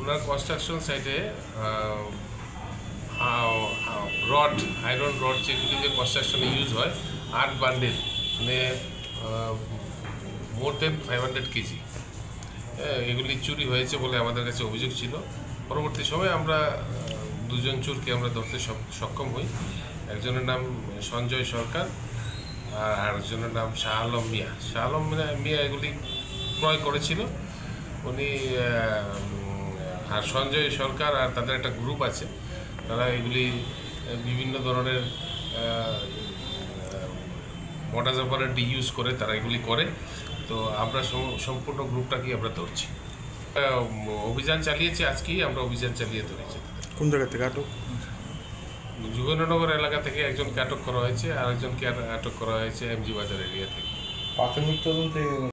ওনার construction সাইটে rod iron rod যেগুলি যে কনস্ট্রাকশনে ইউজ হয়, আট বান্ডেল মানে more than five hundred kg এগুলি চুরি হয়েছে বলে আমাদের কাছে অভিযোগ ছিল। পরবর্তী সময়ে আমরা দুজন চোরকে আমরা ধরতে সক্ষম হই। একজনের নাম সঞ্জয় সরকার আর আরেকজনের নাম শাহ আলম মিয়া। শাহ আলম মিয়া- এগুলি ক্রয় করেছিল। উনি আর সঞ্জয় সরকার আর তাদের একটা গ্রুপ আছে। তারা এগুলি বিভিন্ন ধরনের মোটাজ অপারেন্ট ইউজ করে, তারা এগুলি করে। তো আমরা সম- সম্পূর্ণ গ্রুপটাকেই আমরা ধরছি। অভিযান চালিয়েছি আজকেই, আমরা অভিযান চালিয়ে ধরেছি। কোন জায়গা থেকে? আটক যুগেন্দ্রনগর এলাকা থেকে একজনকে আটক করা হয়েছে আর একজনকে আটক করা হয়েছে এমজি বাজার এরিয়া থেকে। প্রাথমিক তদন্তে